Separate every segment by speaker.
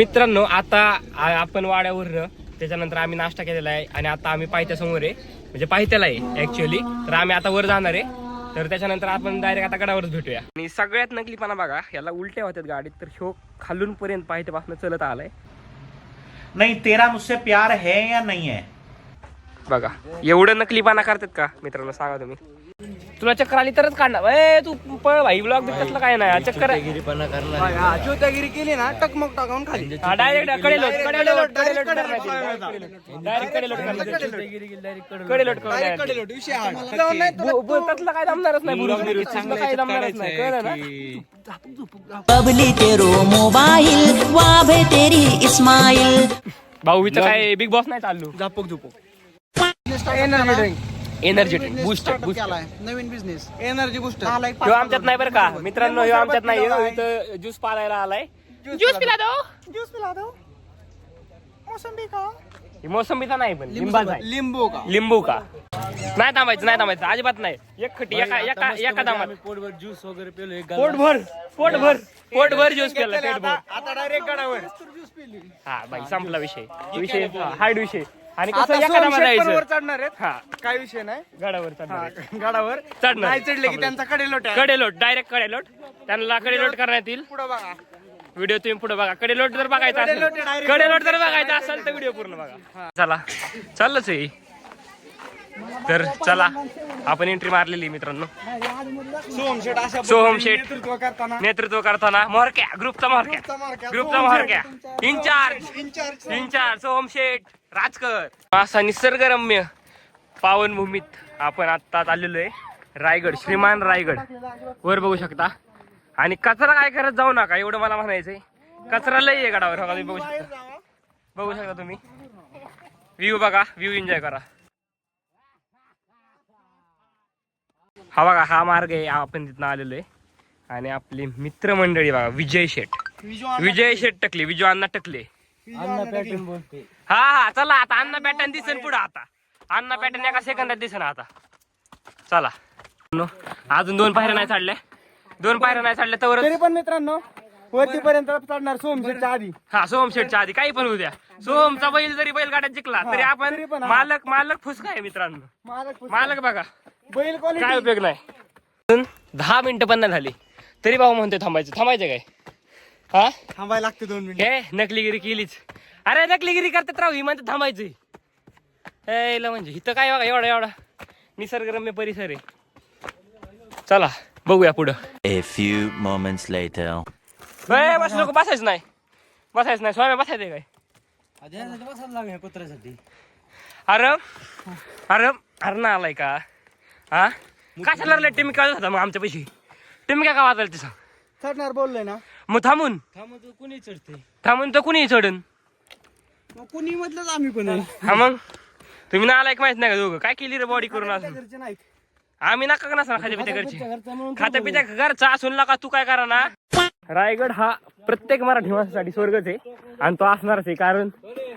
Speaker 1: मित्रांनो आता आपण वाड्यावरनं त्याच्यानंतर आम्ही नाश्ता केलेला आहे आणि आता आम्ही पायथ्या समोर आहे. म्हणजे पायथ्याला आहे ऍक्च्युअली तर आम्ही आता वर जाणार आहे. तर त्याच्यानंतर आपण डायरेक्ट आता गडावरच भेटूया. आणि सगळ्यात नकलीपणा बघा याला उलट्या होत्यात गाडीत तर ह्यो खालून पर्यंत पायथ्यापासून चलत आलाय.
Speaker 2: नहीं तेरा मुझसे प्यार है या नहीं है?
Speaker 1: बघा एवढं नकलीपणा करतात का? मित्रांनो सांगा तुम्ही. तुला चक्कर आली तरच काढणार. ए तू पळ भाई ब्लॉग त्यातलं काय नाही? चक्कर
Speaker 3: ज्योतागिरी केली ना टकमक टाकावून खाली.
Speaker 1: डायरेक्टकडे लोटकडे लोटकडे लोट डायरेक्टकडे लोट. कडे लोट
Speaker 3: विषय हा.
Speaker 1: बु- बु- त्यातलं काय जमणारच नाही बुरुज बिरुज. त्यातलं काय जमणारच नाही कळलं ना?
Speaker 4: बबली तेरो मोबाइल वाभे तेरी इस्माइल।
Speaker 1: भाऊ काय बिग बॉस नाही चालू.
Speaker 3: झापक झुपक. Energy drink
Speaker 1: energy boost boost
Speaker 3: केलाय नवीन बिझनेस एनर्जी बुस्टर
Speaker 1: ह्यो आमच्यात नाही बरं का. मित्रांनो ह्यो आमच्यात नाही ह्यो इथं ज्यूस पालायला आलाय. ज्यूस पिला दो
Speaker 3: ज्यूस पिला दो मोसंबी का?
Speaker 1: ही मोसंबीचा नाही पण लिंबाचा आहे.
Speaker 3: लिंबू का?
Speaker 1: लिंबू का? नाही थांबायचं नाही थांबायचं. अजिबात नाही. एक खटी एका एका एका दामात.
Speaker 5: पोटभर ज्यूस वगैरे पिलो
Speaker 1: पोटभर पोटभर पोटभर ज्यूस केला पेटभर.
Speaker 3: आता डायरेक्ट गडावर.
Speaker 1: हा बाई संपला विषय. विषय हार्ड विषय. आणि
Speaker 3: आता
Speaker 1: कसं एका
Speaker 3: सोहम
Speaker 1: दामात
Speaker 3: शेठ पण वर
Speaker 1: जायचं
Speaker 3: चढणार आहेत.
Speaker 1: हा.
Speaker 3: काय विषय नाही.
Speaker 1: गडावर चढणार आहे.
Speaker 3: गडावर.
Speaker 1: चढणार.
Speaker 3: नाही चढले की त्यांचा कडे लोट
Speaker 1: कडेलोट डायरेक्ट कडेलोट. त्यांना कडेलोट करण्यात येईल.
Speaker 3: पुढे बघा.
Speaker 1: व्हिडिओ तुम्ही पुढे बघा. कडेलोट जर बघायचा असेल
Speaker 3: कडेलोट direct
Speaker 1: कडेलोट जर बघायचा असेल तर व्हिडिओ पूर्ण बघा. चला. चाललंच आहे. तर चला. आपण एंट्री मारलेली मित्रांनो.
Speaker 3: सोहम अशा
Speaker 1: सोहम शेठ.
Speaker 3: नेतृत्व करताना.
Speaker 1: नेतृत्व करताना मोहरक्या ग्रुपचा मोहरक्या
Speaker 3: मोहरक्या.
Speaker 1: ग्रुपचा
Speaker 3: Soham
Speaker 1: मोहरक्या incharge
Speaker 3: incharge
Speaker 1: incharge Soham Sheth Rajkar. असा निसर्गरम्य पावनभूमीत आपण आता आलेलो आहे. रायगड श्रीमान रायगड. वर बघू शकता. आणि कचरा काय करत जाऊ नका एवढं मला म्हणायचंय. कचरा लई आहे गडावर बघा तुम्ही बघू शकता. बघू शकता तुम्ही. व्ह्यू बघा व्ह्यू एन्जॉय करा. हा बघा हा मार्ग आहे आपण तिथनं आलेलो आहे. आणि आपली मित्रमंडळी बघा विजय शेठ. विजय शेठ टकले विजय अण्णा टकले.
Speaker 5: बोलते
Speaker 1: हा हा चला आता अण्णा पॅटर्न दिसेल पुढे आता. अण्णा पॅटर्न एका सेकंदात दिसेल आता. चला. नो, अजून दोन पायऱ्या नाही चढल्या. दोन पायऱ्या नाही चढल्या तर
Speaker 3: तरी पण मित्रांनो वरतीपर्यंत चढणार सोहम शेठच्या आधी.
Speaker 1: हा सोहम शेठच्या आधी काही पण उद्या सोहमचा बैल जरी बैलगाड्यात जिंकला तरी
Speaker 3: तरी
Speaker 1: आपण
Speaker 3: पण हा.
Speaker 1: मालक मालक फुसका आहे मित्रांनो.
Speaker 3: मालक.
Speaker 1: मालक बघा.
Speaker 3: बैल
Speaker 1: काय
Speaker 3: क्वालिटी
Speaker 1: उपयोग नाही. अजून दहा मिनिटं पण नाही झाली. तरी भाऊ म्हणतोय थांबायचं. थांबायचं काय? हा?
Speaker 3: थांबायला लागते दोन मिनिट.
Speaker 1: हे नकलीगिरी केलीच. अरे नकलीगिरी करतात राहू ही म्हणते थांबायचंय. हे ला म्हणजे इथं काय बघा एवढा एवढा. निसर्गरम्य परिसर आहे. चला बघूया पुढं.
Speaker 6: A few moments later.
Speaker 1: ए, बस नको बसायचं नाही. बसायचं नाही. स्वामी बसायचं काय?
Speaker 5: बसायला लागले कुत्र्यासाठी.
Speaker 1: अरे अरे अरे ना आलाय का? हा? कशाला लागले टिमिका होता मग आमच्या पैशी. टिमिका का वाजायला ते सांग?
Speaker 3: चढणार बोललोय ना.
Speaker 1: मग थांबून.
Speaker 5: थांबा तू कुणी चढते?
Speaker 1: थांबून तर कुणी चढून.
Speaker 3: कुणी मधलंच आम्ही पण आहे.
Speaker 1: हा मग? तुम्ही ना आलाय माहीत नाही का दोघं? काय केली रे बॉडी करून असं
Speaker 3: घरचे नाहीत.
Speaker 1: आम्ही नका का नसणार खात्या पित्या घरची. खात्या पित्या घरचा असून नका तू काय करा ना? रायगड हा प्रत्येक मराठी माणसासाठी स्वर्गच आहे आणि तो असणारच आहे कारण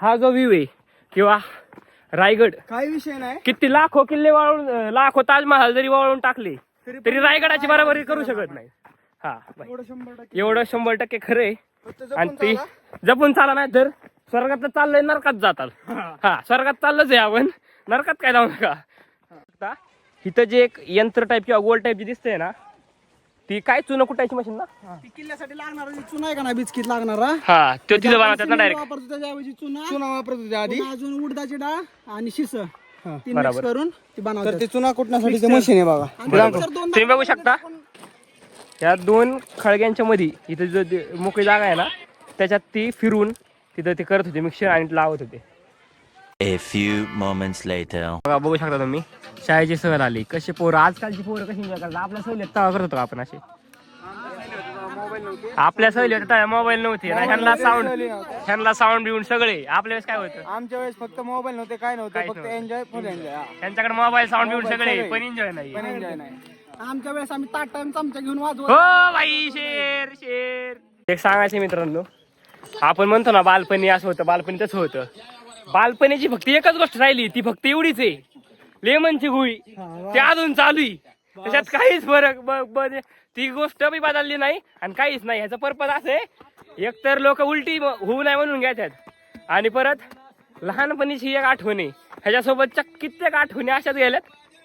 Speaker 1: हा जो व्ह्यू आहे किंवा रायगड
Speaker 3: काही विषय नाही.
Speaker 1: किती लाखो किल्ले वाळून लाखो ताजमहाल जरी वाळून टाकले तरी रायगडाची बराबरी करू शकत नाही. हा.
Speaker 3: एवढं शंभर टक्के.
Speaker 1: एवढं शंभर टक्के खरं आहे.
Speaker 3: फक्त जपून
Speaker 1: आणि ती
Speaker 3: चाला.
Speaker 1: जपून चाला नाही तर स्वर्गात चाललंय नरकात जाताल हा स्वर्गात चाललंच आहे आपण. नरकात काय जाऊ नका. इथं जे एक यंत्र टाईप किंवा गोल टाईप जे दिसतंय ना ती काय चुनं कुटायची मशीन ना?
Speaker 3: ती किल्ल्यासाठी लागणार जी चुना आहे का ना बिस्किट लागणारा
Speaker 1: हा? तो तिथं बनवतात ना डायरेक्ट
Speaker 3: वापरतो त्याच्याऐवजी चुना. चुना वापरतो त्या आधी. अजून उडदाची डाळ आणि शिस. ती मिक्स
Speaker 1: बरोबर.
Speaker 3: करून ती बनवतात. तर ते चुना कुटण्यासाठी ते मशीन आहे बघा.
Speaker 1: तुम्ही बघू शकता या दोन खळग्यांच्या मध्ये इथं जो मोकळी जागा आहे ना त्याच्यात ती फिरून तिथं ते करत होते मिक्सर आणि लावत होते.
Speaker 6: A few moments later.
Speaker 1: बघा बघू शकता तुम्ही. शाळेची सहल आली कशी पोरं आजकालची पोरं कशी enjoy करतात? आपल्या सहलीत तेव्हा करत होतो का आपण असे. आपल्या सहलीत तेव्हा मोबाईल नव्हते. ना ह्यांना साऊंड ह्यांना साऊंड बिऊंड सगळे. आपल्या वेळेस काय होतं?
Speaker 3: आमच्या वेळेस फक्त मोबाईल नव्हते काय नव्हतं
Speaker 1: काहीच
Speaker 3: फक्त
Speaker 1: नव्हतं.
Speaker 3: एन्जॉय फुल एन्जॉय
Speaker 1: त्यांच्याकडे मोबाईल साऊंड बिऊंड
Speaker 3: Mobile
Speaker 1: सगळे. पण एन्जॉय नाही.
Speaker 3: पण एन्जॉय नाही. आमच्या वेळेस आम्ही ताट टाइम चमचा घेऊन
Speaker 1: हो
Speaker 3: वाजवत
Speaker 1: बाई शेर शेर. एक सांगायचे मित्रांनो. आपण म्हणतो ना बालपणी असं होतं बालपणी तसं होतं. बालपणीची फक्त एकच गोष्ट राहिली ती फक्त एवढीच आहे. लेमनची गोळी ती अजून चालू आहे. त्याच्यात काहीच फरक ब- ब- ती गोष्ट बी बदलली नाही आणि काहीच नाही. ह्याचा पर्पज असं आहे एकतर लोक उलटी म- होऊ नये म्हणून घेतात आणि परत लहानपणीची ही एक आठवण आहे. ह्याच्यासोबतच्या कित्येक आठवणी अशाच गेल्यात.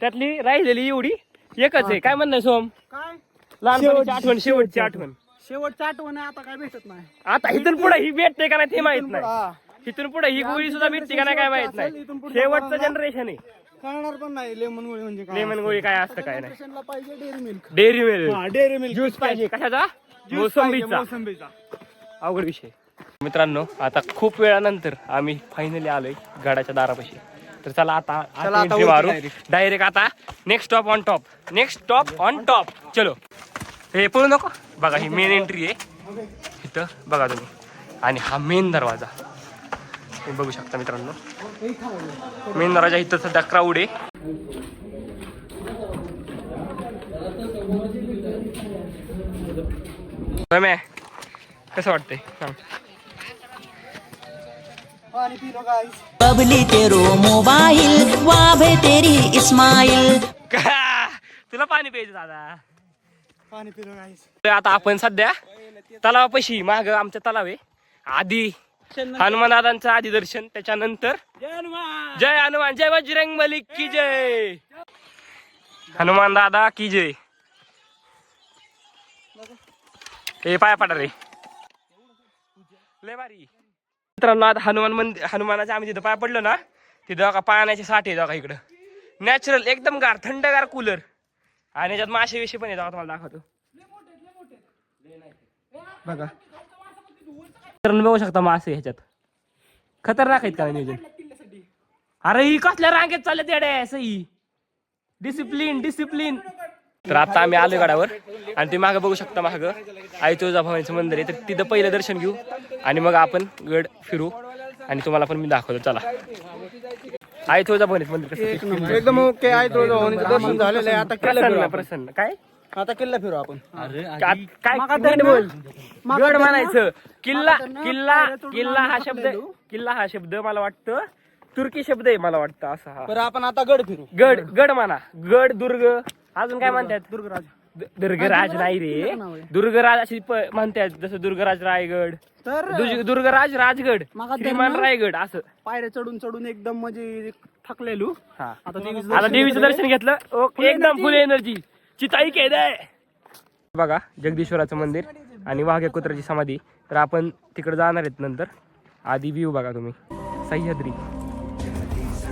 Speaker 1: त्यातली राहिलेली एवढी एकच आहे. काय म्हणणं सोम?
Speaker 3: काय?
Speaker 1: लहानपणीची आठवण शेवटची आठवण.
Speaker 3: शेवटच्या आठवण आहे आता काय भेटत नाही.
Speaker 1: आता इथून पुढे ही भेटते का नाही ते माहीत नाही. इथून पुढे ही गोळी सुद्धा भेटते का नाही काय माहीत नाही. शेवटचं. जनरेशन आहे.
Speaker 3: कळणार पण नाही लेमन गोळी म्हणजे काय
Speaker 1: लेमन गोळी काय असतं काय नाही.
Speaker 3: पाहिजे dairy milk
Speaker 1: dairy milk
Speaker 3: dairy milk
Speaker 1: juice पाहिजे. कशाचा? मोसंबीचा.
Speaker 3: मोसंबीचा.
Speaker 1: अवघड विषय. मित्रांनो आता खूप वेळानंतर आम्ही फायनली आलोय गडाच्या दारापाशी. तर चला आता
Speaker 3: चला आता
Speaker 1: entry मारू. डायरेक्ट आता next stop on top next stop on top चलो. हे पळू नको. बघा ही मेन एंट्री आहे. इथं बघा तुम्ही. आणि हा मेन दरवाजा. तुम्ही बघू शकता मित्रांनो. मेन दरवाजा इथं सध्या क्राऊड आहे. रम्या, कसं वाटतंय?
Speaker 4: बबली तेरो मोबाइल वाभे तेरी इस्माइल
Speaker 1: का? तुला पाणी प्यायचं दादा.
Speaker 3: पाणी पिलो
Speaker 1: नाही आता आपण सध्या तलावापाशी माग आमचा तलाव आहे. आधी हनुमानदादांचं आधी दर्शन त्याच्यानंतर जय हनुमान जय बजरंग मलिक की जय. हनुमान दादा की जय. हे पाय पाडा रे. लय भारी. मित्रांनो आता हनुमान मंदिर हनुमानाच्या आम्ही तिथं पाय पडलो ना तिथं का पाण्याचे साठे आहे का इकडं. नॅचरल एकदम गार थंडगार कूलर आणि याच्यात मासे विषय पण येतात तुम्हाला दाखवतो. बघा. तर बघू शकता मासे ह्याच्यात. खतरनाक आहेत का नियोजन? अरे ही कसल्या रांगेत चालले तेडे सही डिसिप्लिन डिसिप्लिन तर आता आम्ही आलो गडावर. आणि तुम्ही मागं बघू शकता मागं. आई तुळजाभवानीचं मंदिर आहे. तर तिथं पहिलं दर्शन घेऊ. आणि मग आपण गड फिरू. आणि तुम्हाला पण मी दाखवतो. चला. आई तुळजाभवानीचं मंदिर कसं आहे?
Speaker 3: एकदम ओके आहे तो दर्शन झालेलं आहे. आता किल्ला फिरू
Speaker 1: प्रसन्न
Speaker 3: आपण.
Speaker 1: प्रसन्न. काय?
Speaker 3: आता किल्ला फिरू आपण.
Speaker 1: का- काय? नीट बोल. गड म्हणायचं. किल्ला किल्ला किल्ला हा शब्द किल्ला हा शब्द मला वाटतं. तुर्की शब्द आहे मला वाटतं असा हा.
Speaker 3: बरं आपण आता गड फिरू.
Speaker 1: गड गड म्हणा. गड दुर्ग. अजून काय म्हणतात?
Speaker 3: दुर्गराज.
Speaker 1: दुर्गराज नाही रे दुर्गराज अशी म्हणतात जसं दुर्गराज रायगड
Speaker 3: तर
Speaker 1: दुर्गराज राजगड
Speaker 3: मागा
Speaker 1: श्रीमान रायगड असं.
Speaker 3: पायऱ्या चढून चढून एकदम म्हणजे थकलेलो.
Speaker 1: हा.
Speaker 3: आता देवीचं दर्शन घेतलं.
Speaker 1: एकदम फुल एनर्जी. चिताई केदय बघा जगदीश्वराचं मंदिर आणि वाघ्या कुत्र्याची समाधी. तर आपण तिकडे जाणार आहेत नंतर. आधी व्ह्यू बघा तुम्ही. सह्याद्री.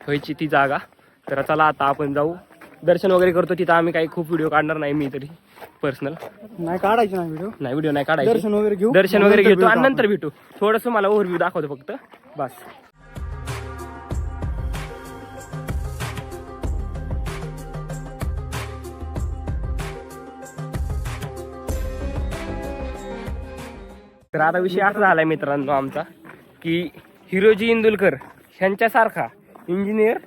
Speaker 1: व्हायची ती जागा. तर चला आता आपण जाऊ. दर्शन वगैरे करतो तिथं. आम्ही काही खूप व्हिडिओ काढणार नाही मी तरी पर्सनल
Speaker 3: नाही काढायचं नाही व्हिडिओ
Speaker 1: नाही व्हिडिओ नाही काढायचे.
Speaker 3: दर्शन वगैरे घेऊ.
Speaker 1: दर्शन वगैरे घेतो आणि नंतर भेटू. थोडस मला ओव्हरव्ह्यू दाखवतो फक्त. बस. तर आता विषय असा झालाय मित्रांनो आमचा की हिरोजी इंदुलकर ह्यांच्यासारखा इंजिनियर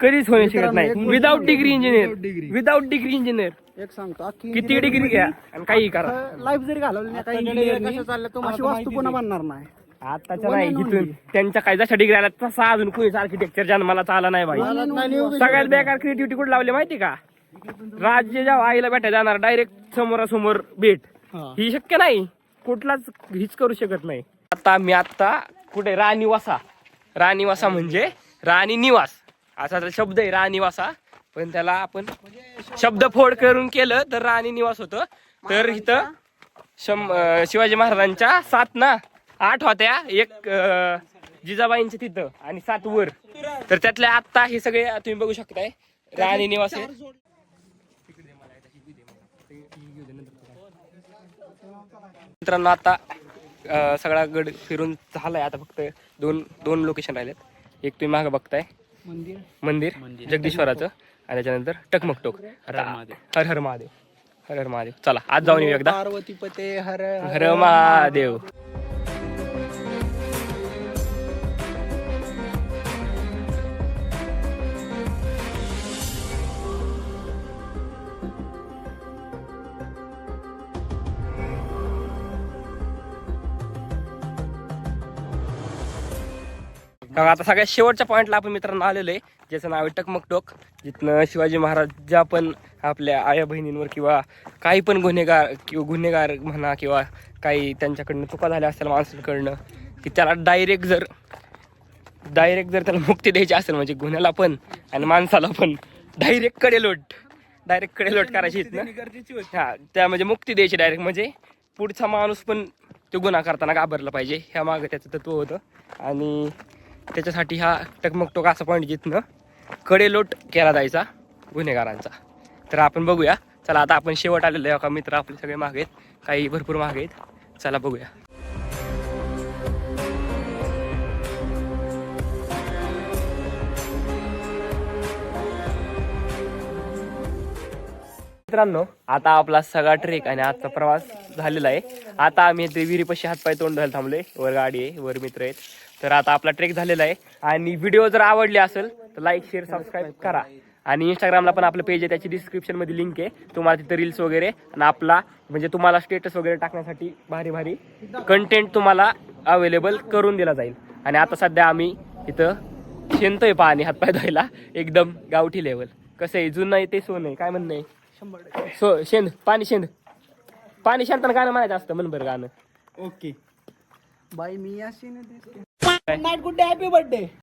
Speaker 1: कधीच होऊ शकत नाही. Without degree engineer. Without degree engineer.
Speaker 3: एक सांगतो
Speaker 1: किती डिग्री घ्या आणि काही करा.
Speaker 3: लाईफ जरी घालवली नाही काही वास्तू पुन्हा बनणार नाही.
Speaker 1: आताच्या नाही इथून. त्यांच्या काय जशा डिग्री आल्या तसा अजून कोणीच आर्किटेक्चर जन्माला आला नाही बाई. सगळ्यात बेकार क्रिएटिव्हिटी कुठे लावली माहिती का? राज्य जेव्हा आईला भेटा जाणार डायरेक्ट समोरासमोर भेट.
Speaker 3: हा.
Speaker 1: ही शक्य नाही. कुठलाच हीच करू शकत नाही. आता मी आता कुठे राणीवासा. राणीवासा म्हणजे राणी निवास. असा त्याला शब्द आहे राणीवास हा. पण त्याला आपण शब्द फोड करून केलं तर राणी निवास होतं. तर इथं शं शिवाजी महाराजांच्या सात ना आठ होत्या. एक जिजाबाईंच्या तिथं आणि सात वर. तर त्यातल्या आत्ता हे सगळे तुम्ही बघू शकताय. राणी निवास मित्रांनो आता सगळा गड फिरून झालाय. आता फक्त दोन दोन लोकेशन राहिलेत. एक तुम्ही मागे बघताय.
Speaker 3: मंदिर.
Speaker 1: मंदिर जगदीश्वराचं. आणि त्याच्यानंतर टकमकटोक. आता हर हर महादेव. हर हर महादेव. चला आज जाऊन येऊ एकदा.
Speaker 3: पार्वती पते हर
Speaker 1: हर महादेव. कारण आता सगळ्यात शेवटच्या पॉईंटला आपण मित्रांनो आलेलो आहे. ज्याचं नाव आहे टकमक टोक जिथनं शिवाजी महाराज ज्या पण आपल्या आया बहिणींवर किंवा काही पण गुन्हेगार किंवा गुन्हेगार म्हणा किंवा काही त्यांच्याकडनं चुका झाल्या असतील माणसांकडनं की त्याला डायरेक्ट जर डायरेक्ट जर त्याला मुक्ती द्यायची असेल म्हणजे गुन्ह्याला पण आणि माणसाला पण डायरेक्ट कडेलोट डायरेक्ट कडेलोट करायची इथनं. हा त्या म्हणजे मुक्ती द्यायची डायरेक्ट म्हणजे पुढचा माणूस पण तो गुन्हा करताना घाबरला पाहिजे. ह्या मागं त्याचं तत्व होतं. आणि त्याच्यासाठी हा टकमकटोक असा पॉईंट जिथनं कडेलोट केला जायचा गुन्हेगारांचा. तर आपण बघूया. चला आता आपण शेवट आलेलो आहे. का मित्र आपले सगळे मागे आहेत. काही भरपूर मागे आहेत. चला बघूया. मित्रांनो आता आपला सगळा ट्रेक आणि आजचा प्रवास झालेला आहे. आता आम्ही ते विहिरीपाशी हातपाय तोंड धरायला थांबलोय. वर गाडी आहे वर मित्र आहेत. तर आता आपला ट्रेक झालेला आहे. आणि व्हिडिओ जर आवडले असेल तर लाईक शेअर सबस्क्राईब करा. आणि इंस्टाग्रामला पण आपलं पेज आहे त्याची डिस्क्रिप्शनमध्ये लिंक आहे. तुम्हाला तिथं रील्स वगैरे आणि आपला म्हणजे तुम्हाला स्टेटस वगैरे टाकण्यासाठी भारी भारी कंटेंट तुम्हाला अवेलेबल करून दिला जाईल. आणि आता सध्या आम्ही इथं शेणतोय पाणी हातपाय धुवायला. एकदम गावठी लेवल कसं आहे? जुनं आहे ते सोनं आहे. काय म्हणणं आहे? सो शेंद पाणी शेंद पाणी शांतनं गाणं म्हणायचं असतं म्हण बरं गाणं.
Speaker 3: ओके बाई मी अशी night good day happy birthday.